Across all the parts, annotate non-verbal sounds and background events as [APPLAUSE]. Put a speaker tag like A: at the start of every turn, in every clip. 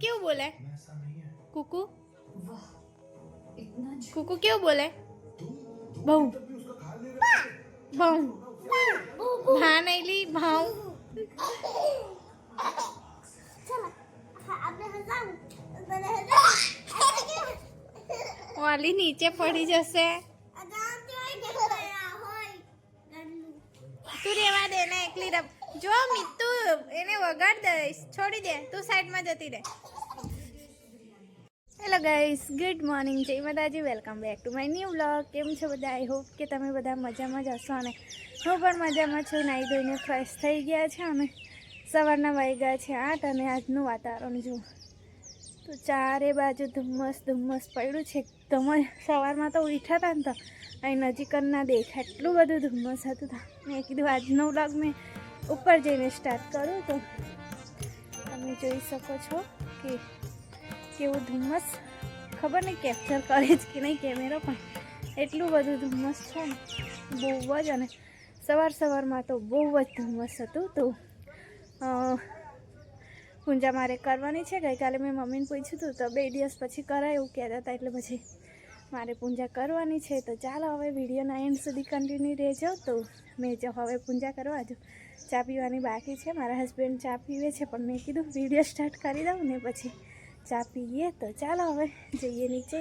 A: કેવું બોલે કુકુ કુકુ કેવું બોલે બહુ બહુ હા નૈલી ભાવ વાલી નીચે પડી જશે તું રેવા દે ને એકલી રમ જો મિત્તુ એને વગાડ દઈશ છોડી દે તું સાઈડમાં જતી રહે હેલો ગાઈસ, ગુડ મોર્નિંગ, જય Mataji, welcome back to my new blog કેમ છો બધા? આઈ હોપ કે તમે બધા મજામાં જ હશો અને હું પણ મજામાં છું. નાહી ધોઈને ફ્રેશ થઈ ગયા છે અને સવારના વાગ્યા છે આઠ અને આજનું વાતાવરણ જુઓ. તો ચારે બાજુ ધુમ્મસ ધુમ્મસ પડ્યું છે. જ સવારમાં તો ઉઠ્યા હતા ને તો અહીં નજીક ના દેખા, એટલું બધું ધુમ્મસ હતું મેં કીધું આજનો બ્લોગ મેં ઉપર જઈને સ્ટાર્ટ કરું તો તમે જોઈ શકો છો કે કેવું ધુમ્મસ? ખબર નહીં કેપ્ચર કરે જ કે નહીં કેમેરો પણ. એટલું બધું ધુમ્મસ છે ને, બહુ જ અને સવાર સવારમાં તો બહુ જ ધુમ્મસ હતું. તો પૂંજા મારે કરવાની છે. ગઈકાલે મેં મમ્મીને પૂછ્યું હતું તો બે દિવસ પછી કરાય એવું કહેતા હતા એટલે પછી મારે પૂજા કરવાની છે. તો ચાલો, હવે વિડીયોના એન્ડ સુધી કન્ટિન્યુ રહેજો. તો મેં જો હવે પૂજા કરવા જો ચા પીવાની બાકી છે. મારા હસબન્ડ ચા પીવે છે, પણ મેં કીધું, વીડિયો સ્ટાર્ટ કરી દઉં ને પછી ચા પીએ તો ચાલો હવે જઈએ નીચે.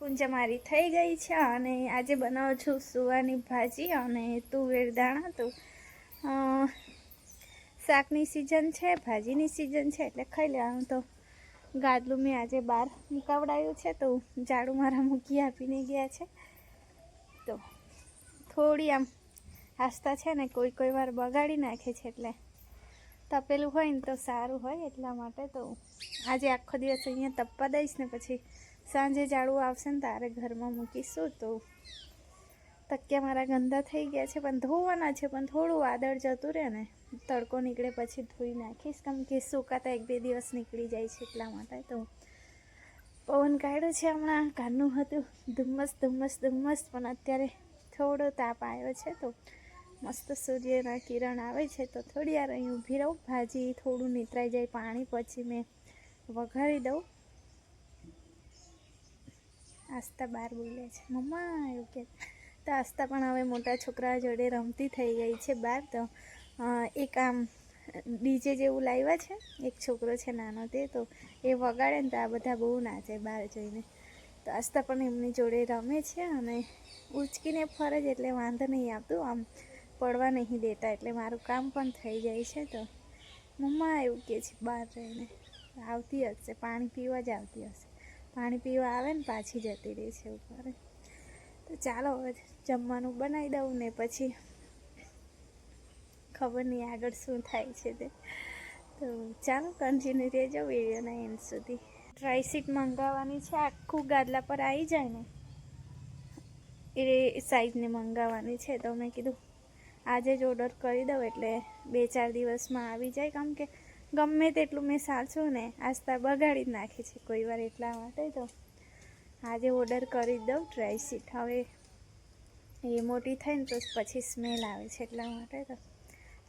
A: પૂંજા મારી થઈ ગઈ છે અને આજે બનાવું છું સુવાની ભાજી અને તુવેર દાણા. તો શાકની સિઝન છે, ભાજીની સિઝન છે એટલે ખાઈ લેવાનું. તો ગાદલું મેં આજે બહાર મુકાવડાયું છે, તો ઝાડુ મારા મૂકી આપીને ગયા છે. તો થોડી આમ આસ્થા છે ને, કોઈ કોઈ વાર બગાડી નાખે છે એટલે તપેલું હોય ને તો સારું હોય એટલા માટે તો આજે આખો દિવસ અહીંયા તપવા દઈશ ને, પછી સાંજે ઝાડુ આવશે ને, તારે ઘરમાં મૂકીશું તો તકિયા મારા ગંદા થઈ ગયા છે, પણ ધોવાના છે, પણ થોડું વાદળ જતું રહે ને, તડકો નીકળે પછી ધોઈ નાખીશ. કેમ કે સુકાતા એક બે દિવસ નીકળી જાય છે એટલા માટે તો. પવન કાઢ્યો છે હમણાં, ઘરનું હતું. ધુમ્મસ ધુમ્મસ ધુમ્મસ, પણ અત્યારે થોડો તાપ આવ્યો છે તો મસ્ત સૂર્યના કિરણ આવે છે તો થોડી વાર અહીં ઊભી રહું. ભાજી થોડું નીતરાઈ જાય, પાણી પછી મેં વઘારી દઉં. આસ્તા બાર બોલે છે. મમ્મા, એવું કે તો આસ્તા પણ હવે મોટા છોકરા જોડે રમતી થઈ ગઈ છે બહાર. તો એક આમ ડીજે જેવું લાવ્યા છે. એક છોકરો છે નાનો તે, તો એ વગાડે ને તો આ બધા બહુ નાચે બહાર જઈને. તો આસ્તા પણ એમની જોડે રમે છે અને ઉચકીને ફરે છે એટલે વાંધો નહીં આવતું. આમ પડવા નહીં દેતા એટલે મારું કામ પણ થઈ જાય છે. તો મમ્મા એવું કહે છે બહાર રહીને. આવતી હશે, પાણી પીવા જ આવતી હશે. પાણી પીવા આવે ને પાછી જતી રહે છે ઉપર. તો ચાલો જમવાનું બનાવી દઉં ને પછી ખબર નહીં આગળ શું થાય છે તે. તો ચાલો કન્ટિન્યુ રહેજો વિડીયોના એન્ડ સુધી. ડ્રાય સીટ મંગાવવાની છે, આખું ગાદલા પર આવી જાય ને, એ સાઈઝને મંગાવવાની છે. તો મેં કીધું, આજે જ ઓર્ડર કરી દઉં એટલે બે ચાર દિવસમાં આવી જાય. કેમ કે ગમે તેટલું મેં સાચું ને આસ્તા બગાડી જ નાખી છે. કોઈ વાર એટલા માટે તો આજે ઓર્ડર કરી દઉં ડ્રાય સીટ હવે એ મોટી થાય ને તો પછી સ્મેલ આવે છે એટલા માટે તો.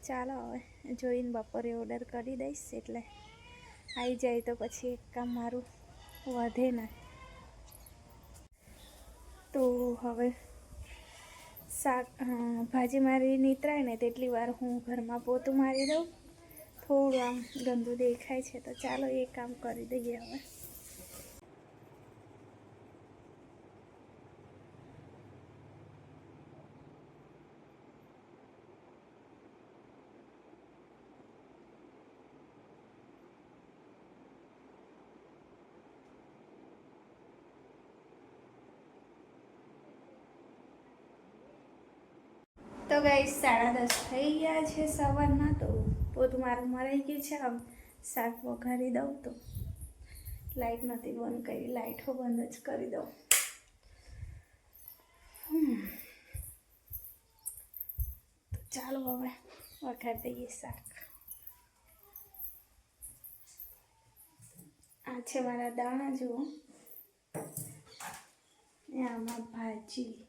A: ચાલો હવે જોઈને બપોરે ઓર્ડર કરી દઈશ એટલે આવી જાય તો પછી એક કામ મારું વધે ના. તો હવે શાક ભાજી મારી નીતરાય ને તેટલી વાર હું ઘરમાં પોતું મારી દઉં. થોડું આમ ગંદુ દેખાય છે તો ચાલો એ કામ કરી દઈએ હવે. તો ગઈ સાડા દસ થઈ ગયા છે સવારના, તો પોતું મારું મરાઈ ગયું છે. આમ શાક વઘારી દઉં તો લાઈટ નથી બંધ કરી, લાઈટો બંધ જ કરી દઉં. ચાલો હવે વઘારી દઈએ શાક. આ છે મારા દાણા, જુઓ. ને આમાં ભાજી.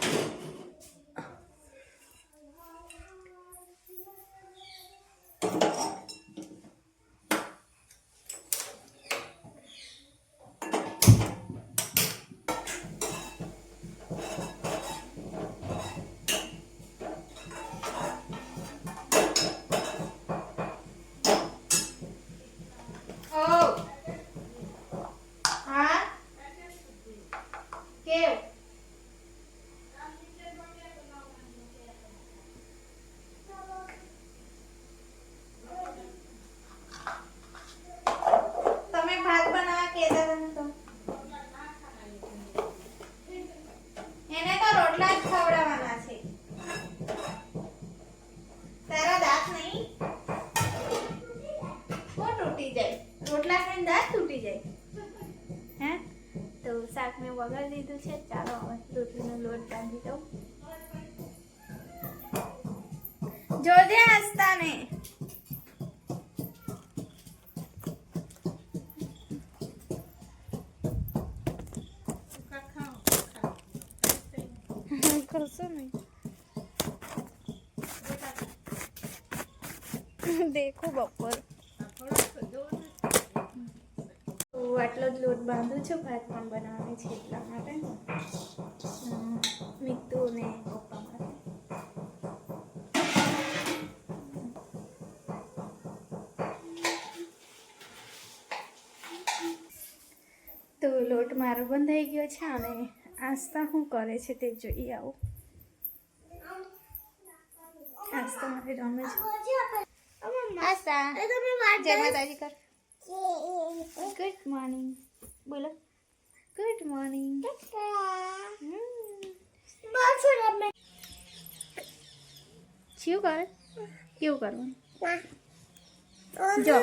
A: ચાલો હવે રોટલીનો લોટ જોજે હસતા કરશો નહીં દેખો બપોર આટલો જ લોટ બાંધું છું ભાત પણ બનાવવાની છે એટલા માટે અમ, મિત્તુ ને પપ્પા માટે તો લોટ મારો બંધાઈ ગયો છે અને આસ્તા શું કરે છે તે જોઈ આવું. આસ્તા મારે રમે છે. આસ્તા જય માતાજી કર. ગુડ મોર્નિંગ બોલો. ગુડ મોર્નિંગ શું કરે? કેવું કરવાનું? જો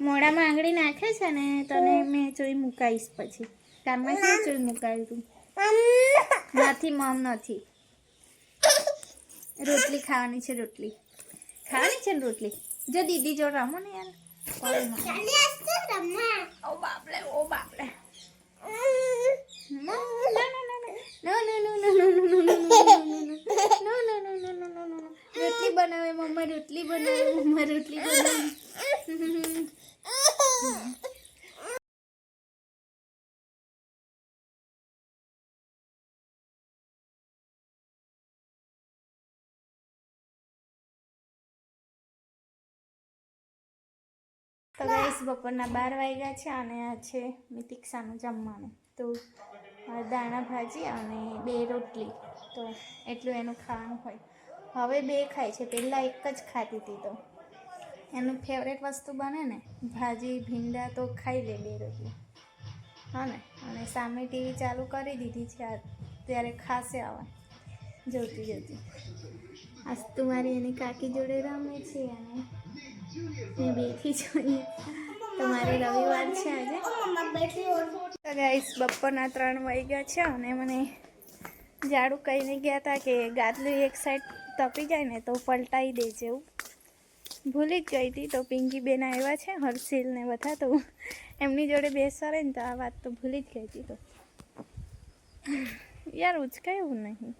A: મોડામાં આંગળી નાખે છે ને તને મેં જોઈ મુકાઈશ પછી. કાનમાં જોઈ મુકાયું તું? નથી મમ નથી. રોટલી ખાવાની છે રોટલી. ખાવાની છે ને રોટલી? જો દીદી જો રમો ને યાર. ઓ બાપલે ઓ તો ગાઈસ બપોરના બાર વાગ્યા છે અને આ છે મિતિક્ષાનું જમવાનું. તો દાણા ભાજી અને બે રોટલી. તો એટલું એનું ખાવાનું હોય. હવે બે ખાય છે. પહેલાં એક જ ખાતી હતી તો. એનું ફેવરેટ વસ્તુ બને ને, ભાજી, ભીંડા તો ખાઈ લે બે રોટલી. હા ને? અને સામે ટીવી ચાલુ કરી દીધી છે. આ ત્યારે ખાશે આવે. જોતી જોતી. આજ તું મારી એની કાકી જોડે રમે છે અને મેં બેઠી જોઈએ તમારે રવિવાર છે આજે. ગાઈસ બપોરના ત્રણ વાગ્યા છે અને મને ઝાડુ કહીને ગયા હતા કે ગાદલું એક સાઈડ તપી જાય ને તો પલટાઈ દે જેવું. ભૂલી જ ગઈ હતી તો પિંકીબેન આવ્યા છે, હર્ષિલ ને બધા. તો એમની જોડે બેસવા રહે ને તો આ વાત તો ભૂલી જ ગઈ હતી તો. યાર ઉચકાયું નહીં.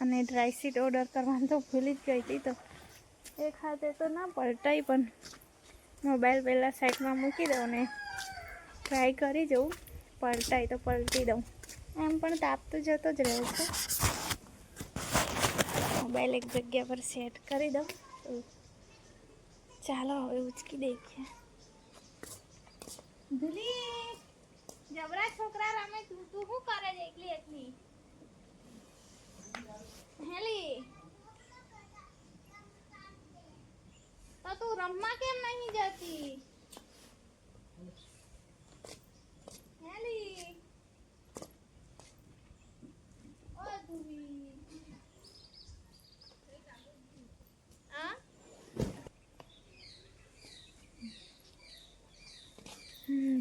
A: અને ડ્રાય સીટ ઓર્ડર કરવાનું તો ભૂલી જ ગઈ હતી તો એ ખાતે તો ના પલટાઈ પણ મોબાઈલ પહેલાં સાઈડમાં મૂકી દઉં ને ટ્રાય કરી જઉં. પલટાય તો પલટી દઉં. એમ પણ તાપ તો જતો જ રહે છે. મોબાઈલ એક જગ્યા પર સેટ કરી દઉં. ચાલો, હવે ઉચકી દેખીએ ભૂલી છોકરા રમે તું તું શું કરે એકલી એકલી હેલી તો કેમ નહીં જતી? હેલી.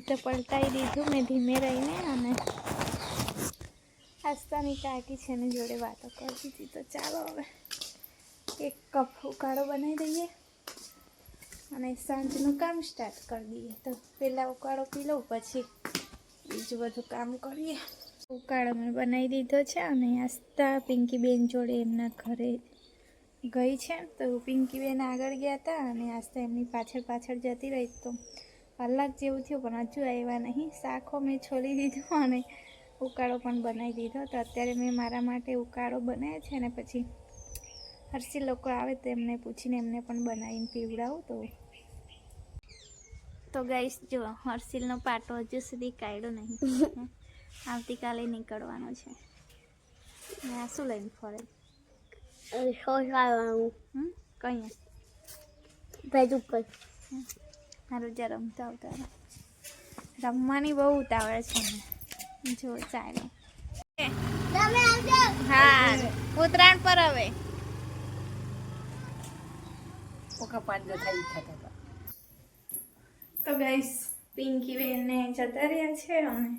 A: તો પલટાઈ દીધું મેં ધીમે રહીને અને આસ્તાની કાકી છે ને જોડે વાતો કરતી હતી. તો ચાલો હવે એક કપ ઉકાળો બનાવી દઈએ. અને સાંજનું કામ સ્ટાર્ટ કરી દઈએ. તો પહેલાં ઉકાળો પી લઉં, પછી બીજું બધું કામ કરીએ. ઉકાળો મેં બનાવી દીધો છે અને આસ્તા પિંકીબેન જોડે એમના ઘરે ગઈ છે. તો પિંકીબેન આગળ ગયા હતા અને આસ્તા એમની પાછળ પાછળ જતી રહી. તો કલાક જેવું થયું, પણ હજુ આવ્યા નહીં. શાખો મેં છોડી દીધો અને ઉકાળો પણ બનાવી દીધો. તો અત્યારે મેં મારા માટે ઉકાળો બનાવ્યો છે અને પછી હર્ષી લોકો આવે તો એમને પૂછીને એમને પણ બનાવીને પીવડાવું. તો તો ગઈશ જો હર્ષિલનો પાટો હજુ સુધી કાઢ્યો નહીં. [LAUGHS] આવતીકાલે નીકળવાનો છે. ને આ શું લઈને ફરે? હમ? કઈ?
B: ભેજ ઉપર.
A: મારું જ્યાં રમતા આવતા રમવાની બહુ ઉતાવળ છે જો ચાલો. હા ઉત્તરાયણ પર હવે. તો ગાઈસ પિંકી બેનને જતા રહ્યા છે અને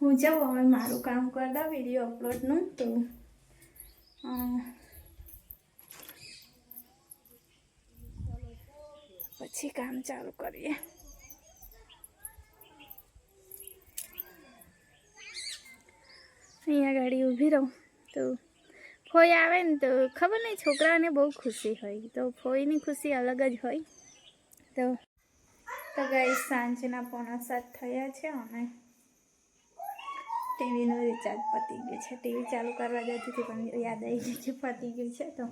A: હું જાઉં, હવે મારું કામ કરતા વીડિયો અપલોડનું તો પછી કામ ચાલુ કરીએ. અહીંયા ગાડી ઊભી રહું, તો ફોઈ આવે ને તો ખબર નહીં છોકરાઓને બહુ ખુશી હોય, તો ફોઈની ખુશી અલગ જ હોય, તો તો ગઈ સાંજના પોણા સાત થયા છે અને ટીવીનું રિચાર્જ પતી ગયું છે. ટીવી ચાલુ કરવા જતી હતી, પણ યાદ આવી ગઈ કે પતી ગયું છે. તો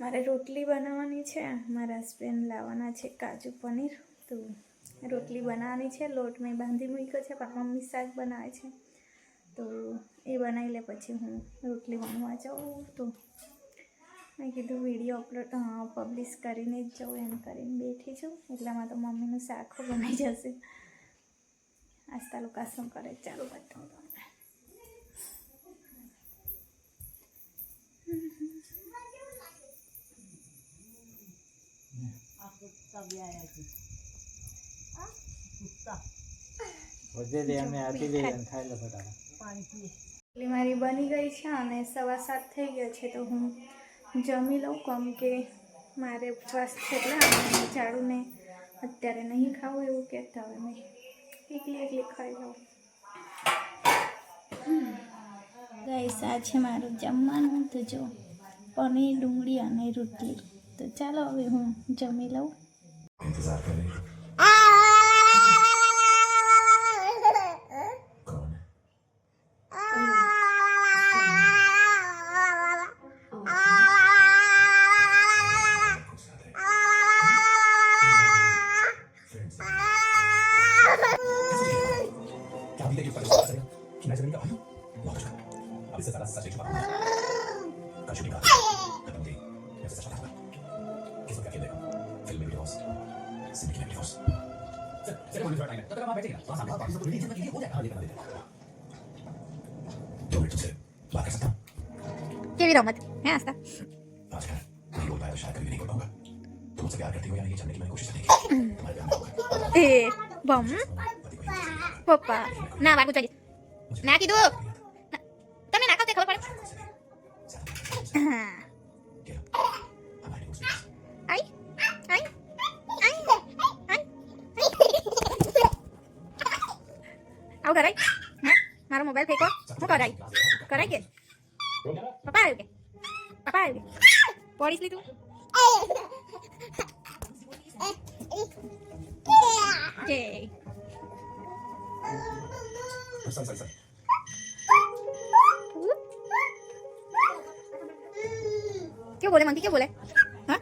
A: મારે રોટલી બનાવવાની છે, મારા હસબન્ડ લાવવાના છે કાજુ પનીર. તો રોટલી બનાવવાની છે લોટ મેં બાંધી મૂક્યો છે, પણ મમ્મી શાક બનાવે છે. તો એ બનાવી લે, પછી હું રોટલી બનવા જાઉં. તો મેં કીધું વીડિયો અપલોડ પબ્લિશ કરીને જ જાઉં એમ કરીને બેઠી છું. એટલામાં તો મમ્મીનું શાક બનાવી જશે. આસ્તા લોકો શું કરે. ચાલુ બતાવું તમને. મારી બની ગઈ છે અને સવા સાત થઈ ગયો છે તો હું જમી લઉં કમ કે મારે ઉપવાસ છે એટલે ઝાડુને અત્યારે નહીં ખાવું એવું કહેતા હોય મેં. એકલી એકલી ખાઈ લઉં. ગાઈસ આ છે મારું જમવાનું તો જો પનીર ડુંગળી અને રોટલી. તો ચાલો હવે હું જમી લઉં.
C: सिंधी की वीडियोस सर सर बोलिए थोड़ा टाइम है तब तक आप बैठेंगे ना वहां सामने बाकी सब रिलीज कीजिए हो जाएगा हाँ ये बना देते हैं दो मिनट तुमसे बात कर सकता हूँ
A: કેવી રમત હે આસ્તા
C: आज खैर नहीं बोल पाया तो शायद कभी भी नहीं बोल पाऊंगा तुम मुझसे प्यार करती हो या नहीं ये जानने की मैंने कोशिश तो नहीं की तुम्हारे प्यार में होगा
A: એ બમ
C: पति को ही
A: પપ્પા ના વાગું ચાલી ના કીધું ના- તમને ના ખાતે ખબર પડે હા આવું કરાય? હા? મારો મોબાઈલ ફેંકો. હું કરાય? કરાય કે? પપ્પા આવ્યું કે? પપ્પા આવ્યું કે? પોડીસ લીધું? કેવું બોલે મંકી કેવું બોલે? હા?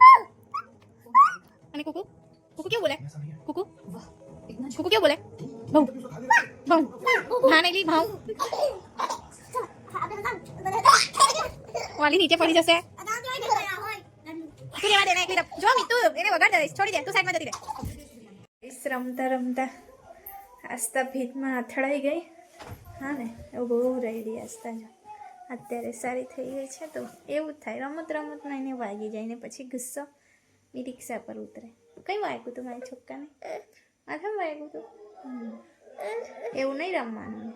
A: અને કુકુ? કુકુ કેવું બોલે? કુકુ? કુકુ કેવું બોલે? બહુ. ભાઉ હા ભાઉ વાલી નીચે પડી જશે તું રેવા દે ને એકલી. જો મિતુ એને વગાડ દઈશ છોડી દે તું સાઈડમાં જતી રહે રમતા રમતા આસ્તા ભીતમાં અથડાઈ ગઈ હા ને એવું બહુ રેડી આસ્તા જો અત્યારે સારી થઈ ગઈ છે તો એવું થાય રમત રમતમાં એને વાગી જાય ને પછી ગુસ્સો બી રિક્ષા પર ઉતરે કયું વાગ્યું તું મારી છોકરાને માથામાં વાગ્યું તું. એવું નહીં રમવાનું.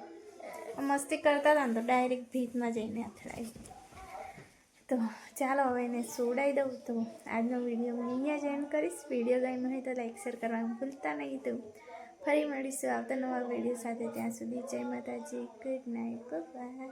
A: મસ્તી કરતા હતા ને તો ડાયરેક્ટ ભીતમાં જઈને અથડાય તો ચાલો હવે એને સોડાઈ દઉં. તો આજનો વીડિયો હું અહીંયા જ એન્ડ કરીશ. વીડિયો ગમ્યો હોય તો લાઈક શેર કરવાનું ભૂલતા નહીં. તો ફરી મળીશું આવતા નવા વીડિયો સાથે. ત્યાં સુધી જય માતાજી. Good night bye